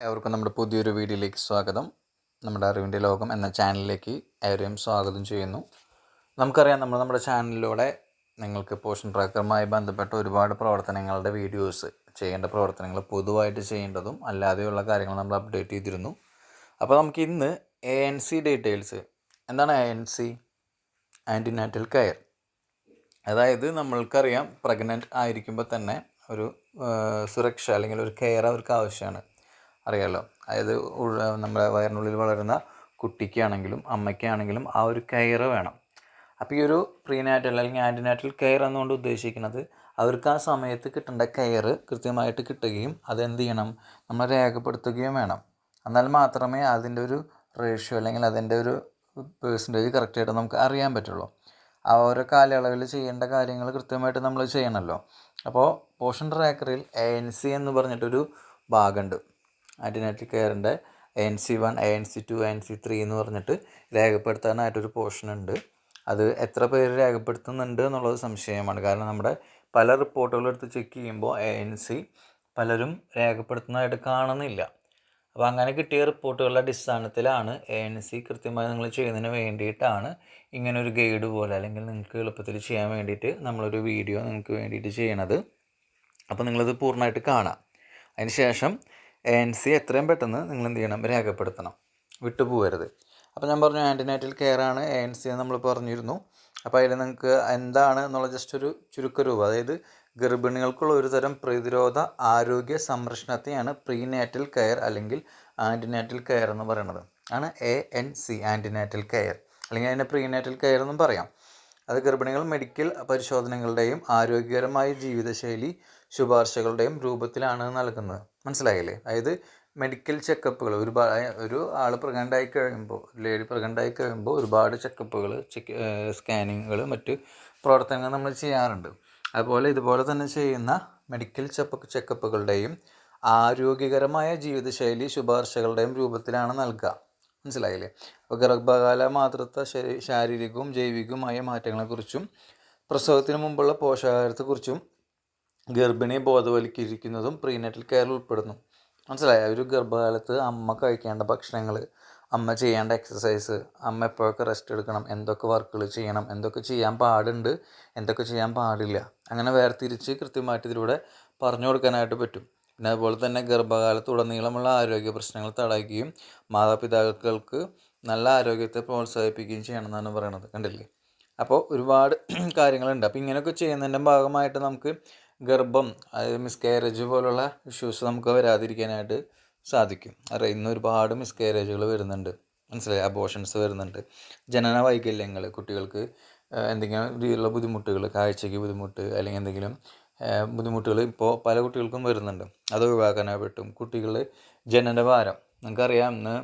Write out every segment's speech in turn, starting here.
ഏവർക്കും നമ്മുടെ പുതിയൊരു വീഡിയോയിലേക്ക് സ്വാഗതം. നമ്മുടെ അറിവിന്റെ ലോകം എന്ന ചാനലിലേക്ക് ഏവരെയും സ്വാഗതം ചെയ്യുന്നു. നമുക്കറിയാം നമ്മൾ നമ്മുടെ ചാനലിലൂടെ നിങ്ങൾക്ക് പോഷൻ ട്രാക്കറുമായി ബന്ധപ്പെട്ട ഒരുപാട് പ്രവർത്തനങ്ങളുടെ വീഡിയോസ് ചെയ്യേണ്ട പ്രവർത്തനങ്ങൾ പൊതുവായിട്ട് ചെയ്യേണ്ടതും അല്ലാതെയുള്ള കാര്യങ്ങൾ നമ്മൾ അപ്ഡേറ്റ് ചെയ്തിരുന്നു. അപ്പോൾ നമുക്ക് ഇന്ന് എ എൻ സി ഡീറ്റെയിൽസ് എന്താണ് A N C antenatal care അതായത് നമ്മൾക്കറിയാം പ്രഗ്നന്റ് ആയിരിക്കുമ്പോൾ തന്നെ ഒരു സുരക്ഷ അല്ലെങ്കിൽ ഒരു കെയർ അവർക്ക് ആവശ്യമാണ്. അറിയാലോ. അതായത് നമ്മുടെ വയറിനുള്ളിൽ വളരുന്ന കുട്ടിക്കാണെങ്കിലും അമ്മയ്ക്കാണെങ്കിലും ആ ഒരു കെയർ വേണം. അപ്പോൾ ഈ ഒരു പ്രീനാറ്റൽ അല്ലെങ്കിൽ ആന്റിനാറ്റൽ കെയർ എന്നുകൊണ്ട് ഉദ്ദേശിക്കുന്നത് അവർക്ക് ആ സമയത്ത് കിട്ടേണ്ട കെയർ കൃത്യമായിട്ട് കിട്ടുകയും അതെന്ത് ചെയ്യണം? നമ്മൾ രേഖപ്പെടുത്തുകയും വേണം. എന്നാൽ മാത്രമേ അതിന്റെ ഒരു റേഷ്യോ അല്ലെങ്കിൽ അതിന്റെ ഒരു പേഴ്സന്റേജ് കറക്റ്റായിട്ട് നമുക്ക് അറിയാൻ പറ്റുള്ളൂ. ആ ഓരോ കാലയളവിൽ ചെയ്യേണ്ട കാര്യങ്ങൾ കൃത്യമായിട്ട് നമ്മൾ ചെയ്യണമല്ലോ. അപ്പോൾ പോഷൻ ട്രാക്കറിൽ എ എൻ സി എന്ന് പറഞ്ഞിട്ടൊരു ഭാഗമുണ്ട്. Antenatal കെയറിന്റെ N C one N C two N C three എന്ന് പറഞ്ഞിട്ട് രേഖപ്പെടുത്താനായിട്ടൊരു പോർഷൻ ഉണ്ട് അത് എത്ര പേര് രേഖപ്പെടുത്തുന്നുണ്ട് എന്നുള്ളത് സംശയമാണ്. കാരണം നമ്മുടെ പല റിപ്പോർട്ടുകളും എടുത്ത് ചെക്ക് ചെയ്യുമ്പോൾ എൻ സി പലരും രേഖപ്പെടുത്തുന്നതായിട്ട് കാണുന്നില്ല. അപ്പോൾ അങ്ങനെ കിട്ടിയ റിപ്പോർട്ടുകളുടെ അടിസ്ഥാനത്തിലാണ് എ എൻ സി കൃത്യമായി നിങ്ങൾ ചെയ്യുന്നതിന് വേണ്ടിയിട്ടാണ് ഇങ്ങനെ ഒരു ഗൈഡ് പോലെ അല്ലെങ്കിൽ നിങ്ങൾക്ക് എളുപ്പത്തിൽ ചെയ്യാൻ വേണ്ടിയിട്ട് നമ്മളൊരു വീഡിയോ നിങ്ങൾക്ക് വേണ്ടിയിട്ട് ചെയ്യണത്. അപ്പോൾ നിങ്ങളിത് പൂർണമായിട്ട് കാണാം. അതിന് ശേഷം എൻ സി എത്രയും പെട്ടെന്ന് നിങ്ങൾ എന്ത് ചെയ്യണം രേഖപ്പെടുത്തണം. വിട്ടുപോകരുത്. അപ്പോൾ ഞാൻ പറഞ്ഞു ആന്റിനാറ്റിൽ കെയർ ആണ് എൻ സി എന്ന് നമ്മൾ പറഞ്ഞിരുന്നു അപ്പോൾ അതിൽ നിങ്ങൾക്ക് എന്താണ് എന്നുള്ള ജസ്റ്റ് ഒരു ചുരുക്കരൂപം അതായത് ഗർഭിണികൾക്കുള്ള ഒരു തരം പ്രതിരോധ ആരോഗ്യ സംരക്ഷണത്തെയാണ് പ്രീനാറ്റൽ കെയർ അല്ലെങ്കിൽ ആന്റിനാറ്റൽ കെയർ എന്ന് പറയുന്നത് ആണ് A N C antenatal care അല്ലെങ്കിൽ അതിനെ പ്രീനാറ്റൽ കെയർ എന്നും പറയാം. അത് ഗർഭിണികൾ മെഡിക്കൽ പരിശോധനകളുടെയും ആരോഗ്യകരമായ ജീവിതശൈലി ശുപാർശകളുടെയും രൂപത്തിലാണ് നൽകുന്നത്. മനസ്സിലായില്ലേ? അതായത് മെഡിക്കൽ ചെക്കപ്പുകൾ ഒരുപാട് ഒരു ആൾ പ്രഗ്നന്റ് ആയി കഴിയുമ്പോൾ ലേഡി പ്രഗ്നന്റ് കഴിയുമ്പോൾ ഒരുപാട് ചെക്കപ്പുകൾ ചെക്ക് സ്കാനിങ്ങുകൾ മറ്റ് പ്രവർത്തനങ്ങൾ നമ്മൾ ചെയ്യാറുണ്ട്. അതുപോലെ ഇതുപോലെ തന്നെ ചെയ്യുന്ന മെഡിക്കൽ ചെപ്പ ചെക്കപ്പുകളുടെയും ആരോഗ്യകരമായ ജീവിതശൈലി ശുപാർശകളുടെയും രൂപത്തിലാണ് നൽകുക. മനസ്സിലായില്ലേ? അപ്പോൾ ഗർഭകാല ശരീ- ശാരീരികവും ജൈവികവുമായ മാറ്റങ്ങളെക്കുറിച്ചും പ്രസവത്തിന് മുമ്പുള്ള പോഷകാഹാരത്തെക്കുറിച്ചും ഗർഭിണിയെ ബോധവൽക്കരിക്കുന്നതും പ്രീനറ്റൽ കെയർ ഉൾപ്പെടുന്നു. മനസ്സിലായോ? ഒരു ഗർഭകാലത്ത് അമ്മ കഴിക്കേണ്ട ഭക്ഷണങ്ങൾ അമ്മ ചെയ്യേണ്ട എക്സസൈസ് അമ്മ എപ്പോഴൊക്കെ റെസ്റ്റ് എടുക്കണം എന്തൊക്കെ വർക്കുകൾ ചെയ്യണം എന്തൊക്കെ ചെയ്യാൻ പാടുണ്ട് എന്തൊക്കെ ചെയ്യാൻ പാടില്ല. അങ്ങനെ വേർതിരിച്ച് കൃത്യമായിട്ട് ഇതിലൂടെ പറഞ്ഞു കൊടുക്കാനായിട്ട് പറ്റും. പിന്നെ അതുപോലെ തന്നെ ഗർഭകാലത്തുടനീളമുള്ള ആരോഗ്യ പ്രശ്നങ്ങൾ തടയുകയും മാതാപിതാക്കൾക്ക് നല്ല ആരോഗ്യത്തെ പ്രോത്സാഹിപ്പിക്കുകയും ചെയ്യണം എന്നാണ് പറയണത്. കണ്ടില്ലേ? അപ്പോൾ ഒരുപാട് കാര്യങ്ങളുണ്ട്. അപ്പോൾ ഇങ്ങനെയൊക്കെ ചെയ്യുന്നതിന്റെ ഭാഗമായിട്ട് നമുക്ക് ഗർഭം അതായത് മിസ്കാരേജ് പോലുള്ള ഇഷ്യൂസ് നമുക്ക് വരാതിരിക്കാനായിട്ട് സാധിക്കും. അറിയാം ഇന്ന് ഒരുപാട് മിസ്കാരേജുകൾ വരുന്നുണ്ട്. മനസ്സിലായി? അബോഷൻസ് വരുന്നുണ്ട്. ജനന വൈകല്യങ്ങൾ കുട്ടികൾക്ക് എന്തെങ്കിലും രീതിയിലുള്ള ബുദ്ധിമുട്ടുകൾ കാഴ്ചയ്ക്ക് ബുദ്ധിമുട്ട് അല്ലെങ്കിൽ എന്തെങ്കിലും ബുദ്ധിമുട്ടുകൾ ഇപ്പോൾ പല കുട്ടികൾക്കും വരുന്നുണ്ട്. അത് ഒഴിവാക്കാനായി പറ്റും കുട്ടികൾ ജനനഭാരം നിങ്ങൾക്കറിയാം ഇന്ന്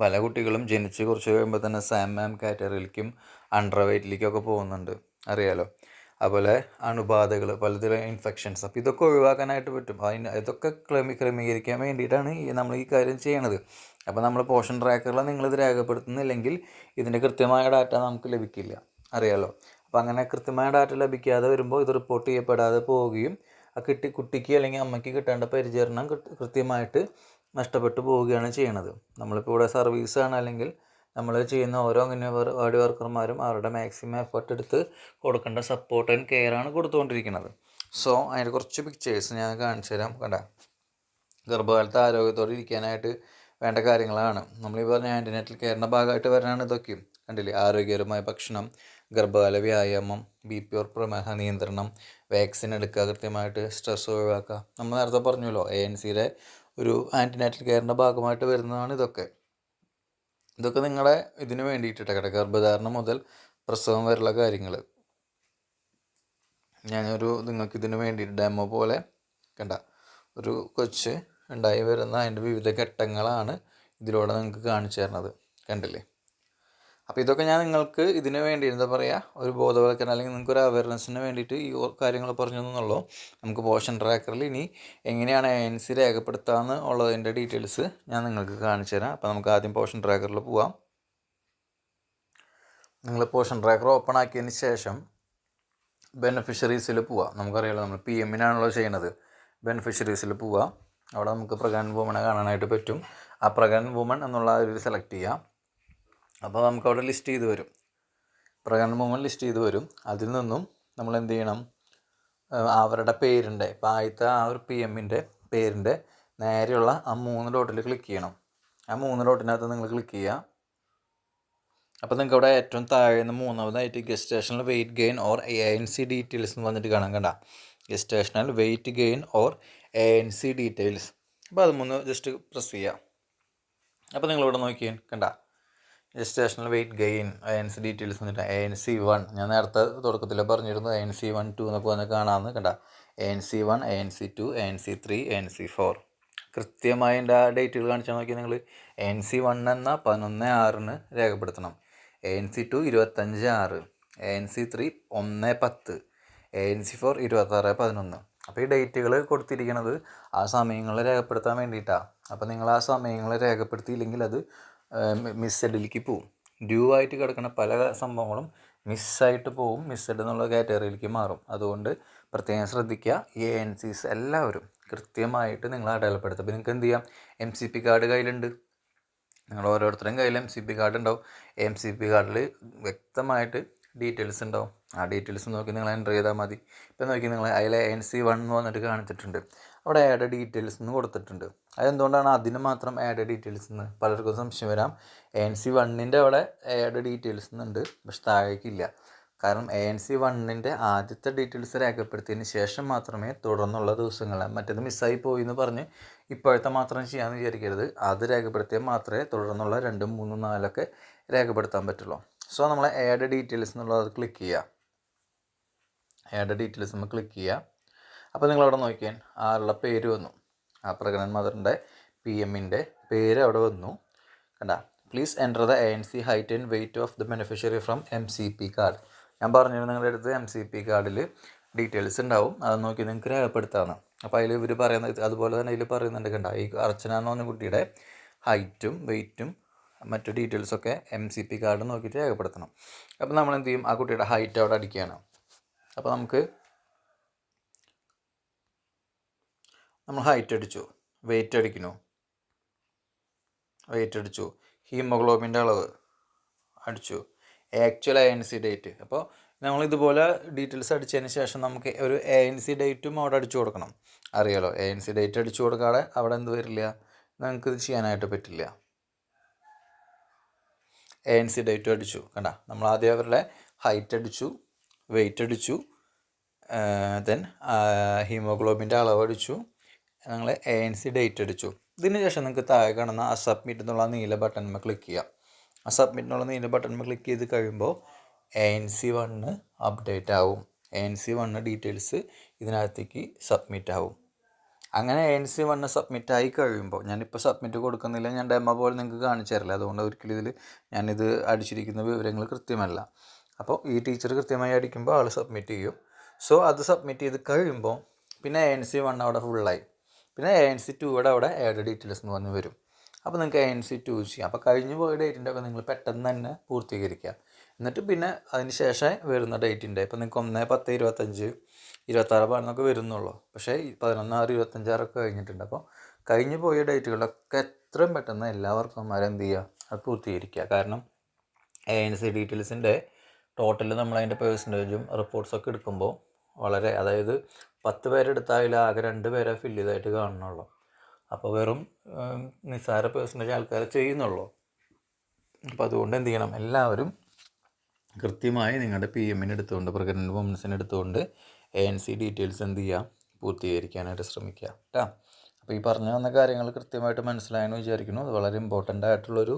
പല കുട്ടികളും ജനിച്ച് കുറച്ച് കഴിയുമ്പോൾ തന്നെ സാം മാം കാറ്റഗറിയിലേക്കും അണ്ടർ വെയ്റ്റിലേക്കൊക്കെ പോകുന്നുണ്ട്. അറിയാലോ? അതുപോലെ അണുബാധകൾ പലതരം ഇൻഫെക്ഷൻസ് അപ്പോൾ ഇതൊക്കെ ഒഴിവാക്കാനായിട്ട് പറ്റും. അതിന് ഇതൊക്കെ ക്രമീ ക്രമീകരിക്കാൻ വേണ്ടിയിട്ടാണ് നമ്മൾ ഈ കാര്യം ചെയ്യണത്. അപ്പോൾ നമ്മൾ പോഷൻ ട്രാക്കറിൽ നിങ്ങളിത് രേഖപ്പെടുത്തുന്നില്ലെങ്കിൽ ഇതിന്റെ കൃത്യമായ ഡാറ്റ നമുക്ക് ലഭിക്കില്ല. അറിയാലോ? അപ്പോൾ അങ്ങനെ കൃത്യമായ ഡാറ്റ ലഭിക്കാതെ വരുമ്പോൾ ഇത് റിപ്പോർട്ട് ചെയ്യപ്പെടാതെ പോവുകയും ആ കിട്ടി കുട്ടിക്ക് അല്ലെങ്കിൽ അമ്മയ്ക്ക് കിട്ടേണ്ട പരിചരണം കൃത്യമായിട്ട് നഷ്ടപ്പെട്ടു പോവുകയാണ് ചെയ്യണത്. നമ്മളിപ്പോൾ ഇവിടെ സർവീസാണ് അല്ലെങ്കിൽ നമ്മൾ ചെയ്യുന്ന ഓരോ അങ്ങനെ വാർഡ് വർക്കർമാരും അവരുടെ മാക്സിമം എഫർട്ട് എടുത്ത് കൊടുക്കേണ്ട സപ്പോർട്ട് ആൻഡ് കെയർ ആണ് കൊടുത്തുകൊണ്ടിരിക്കുന്നത്. സോ അതിന്റെ കുറച്ച് പിക്ചേഴ്സ് ഞാൻ കാണിച്ചു തരാം. കണ്ട? ഗർഭകാലത്ത് ആരോഗ്യത്തോടെ ഇരിക്കാനായിട്ട് വേണ്ട കാര്യങ്ങളാണ്. നമ്മൾ ഈ പറഞ്ഞ ആന്റിനേറ്റൽ കെയറിന്റെ ഭാഗമായിട്ട് വരാനാണ് ഇതൊക്കെയും. കണ്ടില്ലേ? ആരോഗ്യകരമായ ഭക്ഷണം ഗർഭകാല വ്യായാമം ബി പി ഓർ പ്രമേഹ നിയന്ത്രണം വാക്സിൻ എടുക്കുക കൃത്യമായിട്ട് സ്ട്രെസ് ഒഴിവാക്കുക. നമ്മൾ നേരത്തെ പറഞ്ഞല്ലോ എ എൻ സിയുടെ ഒരു ആന്റിനേറ്റൽ കെയറിന്റെ ഭാഗമായിട്ട് വരുന്നതാണ് ഇതൊക്കെ. ഇതൊക്കെ നിങ്ങളെ ഇതിന് വേണ്ടിയിട്ടിട്ട് ഗർഭധാരണം മുതൽ പ്രസവം വരെയുള്ള കാര്യങ്ങൾ ഞാനൊരു നിങ്ങൾക്ക് ഇതിന് വേണ്ടിയിട്ട് ഡെമോ പോലെ കണ്ട. ഒരു കൊച്ച് ഉണ്ടായി വരുന്ന അതിന്റെ വിവിധ ഘട്ടങ്ങളാണ് ഇതിലൂടെ നിങ്ങൾക്ക് കാണിച്ചു തരുന്നത്. കണ്ടില്ലേ? അപ്പോൾ ഇതൊക്കെ ഞാൻ നിങ്ങൾക്ക് ഇതിന് വേണ്ടി എന്താ പറയുക ഒരു ബോധവൽക്കരണം അല്ലെങ്കിൽ നിങ്ങൾക്ക് ഒരു അവയർനെസ്സിന് വേണ്ടിയിട്ട് ഈ കാര്യങ്ങൾ പറഞ്ഞു തന്നുള്ളൂ. നമുക്ക് പോഷൻ ട്രാക്കറിൽ ഇനി എങ്ങനെയാണ് എ എൻ സി രേഖപ്പെടുത്താമെന്ന് ഉള്ളതിന്റെ ഡീറ്റെയിൽസ് ഞാൻ നിങ്ങൾക്ക് കാണിച്ചു തരാം. അപ്പോൾ നമുക്ക് ആദ്യം പോഷൻ ട്രാക്കറിൽ പോവാം. നിങ്ങൾ പോഷൻ ട്രാക്കർ ഓപ്പൺ ആക്കിയതിന് ശേഷം ബെനിഫിഷ്യറീസിൽ പോവാം. നമുക്കറിയാമല്ലോ നമ്മൾ പി എമ്മിനാണല്ലോ ചെയ്യുന്നത് ബെനിഫിഷ്യറീസിൽ പോവാം. അവിടെ നമുക്ക് പ്രഗ്നന്റ് വുമണെ കാണാനായിട്ട് പറ്റും. ആ പ്രഗ്നന്റ് വുമൺ എന്നുള്ള ഒരു സെലക്ട് ചെയ്യാം. അപ്പോൾ നമുക്ക് അവിടെ ലിസ്റ്റ് ചെയ്ത് വരും. പ്രകടന വുമൺ ലിസ്റ്റ് ചെയ്ത് വരും. അതിൽ നിന്നും നമ്മൾ എന്ത് ചെയ്യണം? അവരുടെ പേരിന്റെ ഇപ്പോൾ ആദ്യത്തെ ആ ഒരു പി എമ്മിന്റെ പേരിന്റെ നേരെയുള്ള ആ മൂന്ന് ഡോട്ടിൽ ക്ലിക്ക് ചെയ്യണം. ആ മൂന്ന് ഡോട്ടിനകത്ത് നിങ്ങൾ ക്ലിക്ക് ചെയ്യുക. അപ്പോൾ നിങ്ങൾക്ക് അവിടെ ഏറ്റവും താഴെ നിന്ന് മൂന്നാമതായിട്ട് സ്റ്റേഷനിൽ weight gain or A N C details എന്ന് വന്നിട്ട് കാണാൻ കണ്ട. സ്റ്റേഷനിൽ weight gain or A N C details അപ്പോൾ അത് മൂന്ന് ജസ്റ്റ് പ്രസ് ചെയ്യുക. അപ്പോൾ നിങ്ങളിവിടെ നോക്കിയാൽ കണ്ട. Gestational weight gain A N C details വന്നിട്ട് എൻ സി വൺ ഞാൻ നേരത്തെ തുടക്കത്തിൽ പറഞ്ഞിരുന്നു എൻ സി വൺ ടു എന്നൊക്കെ വന്ന് കാണാമെന്ന് കണ്ട N C one N C two N C three N C four കൃത്യമായി എന്റെ ആ ഡേറ്റുകൾ കാണിച്ചാൽ നോക്കി നിങ്ങൾ എൻ സി വൺ എന്ന പതിനൊന്ന് ആറിന് രേഖപ്പെടുത്തണം എൻ സി ടു ഇരുപത്തഞ്ച് ആറ് എൻ സി ത്രീ ഒന്ന് പത്ത് എൻ സി ഫോർ ഇരുപത്താറ് പതിനൊന്ന് അപ്പോൾ ഈ ഡേറ്റുകൾ കൊടുത്തിരിക്കുന്നത് ആ സമയങ്ങളെ രേഖപ്പെടുത്താൻ വേണ്ടിയിട്ടാണ് അപ്പോൾ നിങ്ങൾ ആ സമയങ്ങളെ രേഖപ്പെടുത്തിയില്ലെങ്കിൽ അത് മിസ്സഡിലേക്ക് പോവും. ഡ്യൂ ആയിട്ട് കിടക്കുന്ന പല സംഭവങ്ങളും മിസ്സായിട്ട് പോവും. മിസ്സഡ് എന്നുള്ള കാറ്റഗറിയിലേക്ക് മാറും. അതുകൊണ്ട് പ്രത്യേകം ശ്രദ്ധിക്കുക എ എൻ സിസ് എല്ലാവരും കൃത്യമായിട്ട് നിങ്ങൾ അടയാളപ്പെടുത്തുക അപ്പോൾ നിങ്ങൾക്ക് എന്ത് ചെയ്യാം? എം സി പി കാർഡ് കയ്യിലുണ്ട്. നിങ്ങൾ ഓരോരുത്തരുടെയും കയ്യിൽ എം സി പി കാർഡ് ഉണ്ടാവും. എം സി പി കാർഡിൽ വ്യക്തമായിട്ട് ഡീറ്റെയിൽസ് ഉണ്ടാവും. ആ ഡീറ്റെയിൽസ് നോക്കി നിങ്ങൾ എന്റർ ചെയ്താൽ മതി. ഇപ്പം നോക്കി നിങ്ങൾ അതിലെ എൻ സി വൺ എന്ന് വന്നിട്ട് കാണിച്ചിട്ടുണ്ട്. അവിടെ ആഡ് ഡീറ്റെയിൽസ് എന്ന് കൊടുത്തിട്ടുണ്ട്. അതെന്തുകൊണ്ടാണ് അതിന് മാത്രം ആഡ് ഡീറ്റെയിൽസ് എന്ന് പലർക്കും സംശയം വരാം. എൻ സി വണ്ണിന്റെ അവിടെ ആഡ് ഡീറ്റെയിൽസ് എന്നുണ്ട് പക്ഷെ താഴേക്കില്ല. കാരണം എ എൻ സി വണ്ണിന്റെ ആദ്യത്തെ ഡീറ്റെയിൽസ് രേഖപ്പെടുത്തിയതിന് ശേഷം മാത്രമേ തുടർന്നുള്ള ദിവസങ്ങളിൽ മറ്റേത് മിസ്സായി പോയി എന്ന് പറഞ്ഞ് ഇപ്പോഴത്തെ മാത്രം ചെയ്യാമെന്ന് വിചാരിക്കരുത്. അത് രേഖപ്പെടുത്തിയാൽ മാത്രമേ തുടർന്നുള്ള രണ്ടും മൂന്നും നാലൊക്കെ രേഖപ്പെടുത്താൻ പറ്റുള്ളൂ. സോ നമ്മൾ ആഡ് ഡീറ്റെയിൽസ് എന്നുള്ളത് ക്ലിക്ക് ചെയ്യുക ആഡ് ഡീറ്റെയിൽസ് നമ്മൾ ക്ലിക്ക് ചെയ്യുക അപ്പോൾ നിങ്ങളവിടെ നോക്കിയാൽ ആളുടെ പേര് വന്നു. ആ പ്രഗ്നന്റ് മദറിന്റെ പി എമ്മിന്റെ പേര് അവിടെ വന്നു. കണ്ട please enter the A N C height and weight of the beneficiary from M C P card ഞാൻ പറഞ്ഞിരുന്നു നിങ്ങളുടെ അടുത്ത് എം സി പി കാർഡിൽ ഡീറ്റെയിൽസ് ഉണ്ടാവും. അത് നോക്കി നിങ്ങൾക്ക് രേഖപ്പെടുത്താവുന്ന അപ്പോൾ അതിൽ ഇവർ പറയുന്ന അതുപോലെ തന്നെ അതിൽ പറയുന്നുണ്ട് കണ്ട ഈ അർച്ചന എന്ന് പറഞ്ഞ കുട്ടിയുടെ ഹൈറ്റും വെയിറ്റും മറ്റു ഡീറ്റെയിൽസൊക്കെ എം സി പി കാർഡ് നോക്കിയിട്ട് രേഖപ്പെടുത്തണം. അപ്പോൾ നമ്മൾ എന്ത് ചെയ്യും? ആ കുട്ടിയുടെ ഹൈറ്റ് അവിടെ അടിക്കുകയാണ്. അപ്പോൾ നമുക്ക് നമ്മൾ ഹൈറ്റ് അടിച്ചു വെയിറ്റ് അടിക്കുന്നു. വെയിറ്റ് അടിച്ചു ഹീമോഗ്ലോബിന്റെ അളവ് അടിച്ചു. Actual A N C date അപ്പോൾ നമ്മൾ ഇതുപോലെ ഡീറ്റെയിൽസ് അടിച്ചതിന് ശേഷം നമുക്ക് ഒരു എ എൻ സി ഡേറ്റും അവിടെ അടിച്ചു കൊടുക്കണം. അറിയാലോ എ എൻ സി ഡേറ്റ് അടിച്ചു കൊടുക്കാതെ അവിടെ എന്ത് വരില്ല? നമുക്ക് ഇത് ചെയ്യാനായിട്ട് പറ്റില്ല. എ എൻ സി ഡേറ്റും അടിച്ചു. കണ്ട? നമ്മൾ ആദ്യം അവരുടെ ഹൈറ്റ് അടിച്ചു വെയിറ്റ് അടിച്ചു ദെൻ ഹീമോഗ്ലോബിന്റെ അളവ് അടിച്ചു. ഞങ്ങൾ എ എൻ സി ഡേറ്റ് അടിച്ചു. ഇതിന് ശേഷം നിങ്ങൾക്ക് താഴെ കാണുന്ന ആ സബ്മിറ്റ് എന്നുള്ള നീല ബട്ടൺമേ ക്ലിക്ക് ചെയ്യാം. ആ സബ്മിറ്റ് എന്നുള്ള നീല ബട്ടൺമേ ക്ലിക്ക് ചെയ്ത് കഴിയുമ്പോൾ A N C one update ആവും. A N C one details ഇതിനകത്തേക്ക് സബ്മിറ്റ് ആവും. അങ്ങനെ A N C one submit ആയി കഴിയുമ്പോൾ ഞാനിപ്പോൾ സബ്മിറ്റ് കൊടുക്കുന്നില്ല ഞാൻ ഡെമോ പോലെ നിങ്ങൾക്ക് കാണിച്ചു തരില്ല. അതുകൊണ്ട് ഒരിക്കലും ഇതിൽ ഞാനിത് അടിച്ചിരിക്കുന്ന വിവരങ്ങൾ കൃത്യമല്ല. അപ്പോൾ ഈ ടീച്ചർ കൃത്യമായി അടിക്കുമ്പോൾ ആൾ സബ്മിറ്റ് ചെയ്യും. സോ അത് സബ്മിറ്റ് ചെയ്ത് കഴിയുമ്പോൾ പിന്നെ എ എൻ സി വൺ അവിടെ ഫുള്ളായി പിന്നെ എ എൻ സി ടുയുടെ അവിടെ ആഡ് ഡീറ്റെയിൽസ് എന്ന് പറഞ്ഞ് വരും. അപ്പോൾ നിങ്ങൾക്ക് എ എൻ സി ടു ചെയ്യാം. അപ്പോൾ കഴിഞ്ഞു പോയ ഡേറ്റിന്റെ ഒക്കെ നിങ്ങൾ പെട്ടെന്ന് തന്നെ പൂർത്തീകരിക്കുക. എന്നിട്ട് പിന്നെ അതിന് ശേഷം വരുന്ന ഡേറ്റിന്റെ ഇപ്പോൾ നിങ്ങൾക്ക് ഒന്ന് പത്ത് ഇരുപത്തഞ്ച് ഇരുപത്താറ് പതിനൊക്കെ വരുന്നുള്ളൂ. പക്ഷേ പതിനൊന്നാറ് ഇരുപത്തഞ്ചാറൊക്കെ കഴിഞ്ഞിട്ടുണ്ട്. അപ്പോൾ കഴിഞ്ഞു പോയ ഡേറ്റുകളൊക്കെ എത്രയും പെട്ടെന്ന് എല്ലാവർക്കും വർക്കന്മാരും എന്ത് ചെയ്യുക? അത് പൂർത്തീകരിക്കുക. കാരണം എ എൻ സി ഡീറ്റെയിൽസിന്റെ ടോട്ടൽ നമ്മൾ അതിന്റെ പേഴ്സന്റേജും റിപ്പോർട്ട്സൊക്കെ എടുക്കുമ്പോൾ വളരെ അതായത് പത്ത് പേരെടുത്തായാലും ആകെ രണ്ട് പേരെ ഫില്ല് ചെയ്തായിട്ട് കാണുന്നുള്ളൂ. അപ്പോൾ വെറും നിസ്സാര പേഴ്സന്റേജ് ആൾക്കാർ ചെയ്യുന്നുള്ളൂ. അപ്പോൾ അതുകൊണ്ട് എന്ത് ചെയ്യണം? എല്ലാവരും കൃത്യമായി നിങ്ങളുടെ പി എമ്മിന് എടുത്തുകൊണ്ട് പ്രഗ്നന്റ് വുമൻസിന് എടുത്തുകൊണ്ട് എ എൻ സി ഡീറ്റെയിൽസ് എന്ത് ചെയ്യുക പൂർത്തീകരിക്കാനായിട്ട് ശ്രമിക്കുക കേട്ടോ അപ്പോൾ ഈ പറഞ്ഞു വന്ന കാര്യങ്ങൾ കൃത്യമായിട്ട് മനസ്സിലായെന്ന് വിചാരിക്കുന്നു. അത് വളരെ ഇമ്പോർട്ടന്റ് ആയിട്ടുള്ളൊരു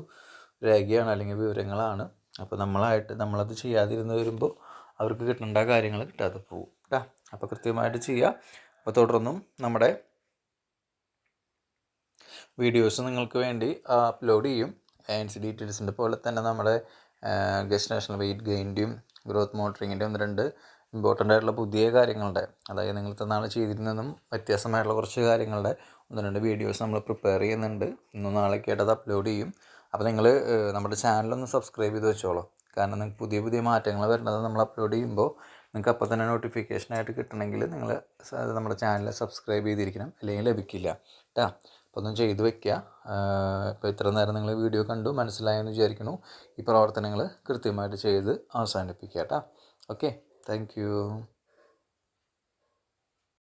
രേഖയാണ് അല്ലെങ്കിൽ വിവരങ്ങളാണ്. അപ്പോൾ നമ്മളായിട്ട് നമ്മളത് ചെയ്യാതിരുന്ന് വരുമ്പോൾ അവർക്ക് കിട്ടേണ്ട കാര്യങ്ങൾ കിട്ടാതെ പോകും കേട്ടോ അപ്പോൾ കൃത്യമായിട്ട് ചെയ്യുക അപ്പോൾ തുടർന്നും നമ്മുടെ വീഡിയോസ് നിങ്ങൾക്ക് വേണ്ടി അപ്ലോഡ് ചെയ്യും. എൻ സി ഡീറ്റെയിൽസിന്റെ പോലെ തന്നെ നമ്മുടെ ഗസ്റ്റ് നാഷണൽ വെയിറ്റ് ഗെയിന്റെയും ഗ്രോത്ത് മോണിറ്ററിങ്ങിന്റെയും ഒന്ന് രണ്ട് ഇമ്പോർട്ടന്റ് ആയിട്ടുള്ള പുതിയ കാര്യങ്ങളുടെ അതായത് നിങ്ങൾ നാൾ ചെയ്തിരുന്നതും വ്യത്യാസമായിട്ടുള്ള കുറച്ച് കാര്യങ്ങളുടെ ഒന്ന് രണ്ട് വീഡിയോസ് നമ്മൾ പ്രിപ്പയർ ചെയ്യുന്നുണ്ട്. ഇന്നും നാളേക്ക് ആയിട്ട് അത് അപ്ലോഡ് ചെയ്യും. അപ്പോൾ നിങ്ങൾ നമ്മുടെ ചാനലൊന്ന് സബ്സ്ക്രൈബ് ചെയ്ത് വെച്ചോളൂ. കാരണം നിങ്ങൾക്ക് പുതിയ പുതിയ മാറ്റങ്ങൾ വരുന്നത് നമ്മൾ അപ്ലോഡ് ചെയ്യുമ്പോൾ നിങ്ങൾക്ക് അപ്പോൾ തന്നെ നോട്ടിഫിക്കേഷനായിട്ട് കിട്ടണമെങ്കിൽ നിങ്ങൾ നമ്മുടെ ചാനൽ സബ്സ്ക്രൈബ് ചെയ്തിരിക്കണം. അല്ലെങ്കിൽ ലഭിക്കില്ല. കേട്ടോ അപ്പോൾ ഒന്നും ചെയ്ത് വെക്കുക ഇപ്പോൾ ഇത്ര നേരം നിങ്ങൾ വീഡിയോ കണ്ടു മനസ്സിലായെന്ന് വിചാരിക്കുന്നു. ഈ പ്രവർത്തനങ്ങൾ കൃത്യമായിട്ട് ചെയ്ത് അവസാനിപ്പിക്കുക കേട്ടോ ഓക്കെ താങ്ക്